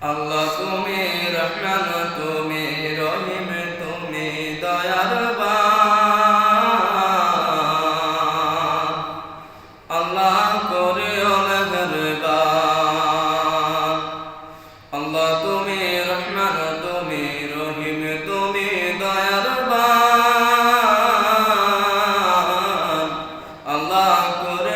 আল্লাহ তুমি রহমান, তুমি রহিম, তুমি দয়ার আল্লাহ করে আল্লাহ তুমি রহমান, তুমি রহিম, তুমি দয়ার আল্লাহ করে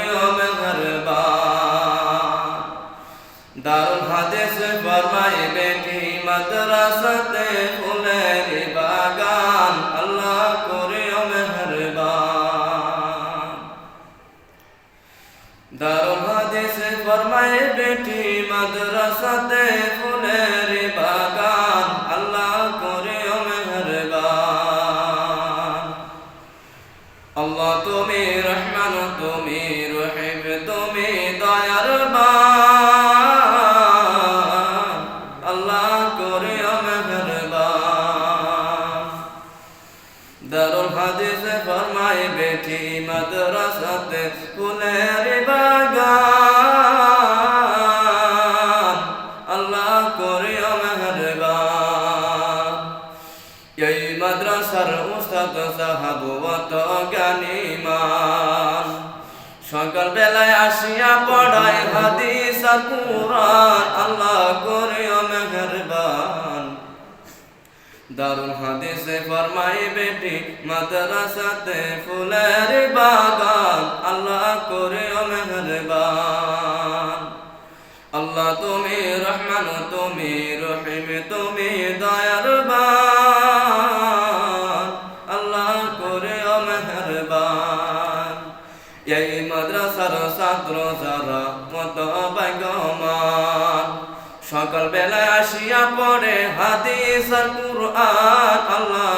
দারুল হাদিস ফরমাই বেটি মাদ্রাসাতে ফুলের বাগান, আল্লাহ করে মেহরবান। দারুল হাদিস ফরমাই বেটি মাদ্রাসাতে ফুলের বাগান, আল্লাহ করে মেহরবান। আল্লাহ তুমি রহমান, তুমি রহিম, তুমি দয়ার আল্লাহ হাদিস ফরমাই বেটি মাদ্রাসাতে ফুলের বাগান। আল্লাহ করে মেহরবান। এই মাদ্রাসার উস্তাদ সাহাব অত জ্ঞানীমান সকাল বেলায় আসিয়া পড়ায় হাদিস আর কুরআন। আল্লাহ করে মেহরবান। দারুল হাদিসে ফরমাই বেটি, মাদ্রাসাতে ফুলের বাগান, আল্লাহ করে মেহরবান। আল্লাহ তুমি রহমান, তুমি রহিম, তুমি দয়ার আল্লাহ করে মেহরবান। এই মাদ্রাসার ছাত্র যারা সকাল বেলায় আসিয়া পরে হাদিস আর আল্লাহ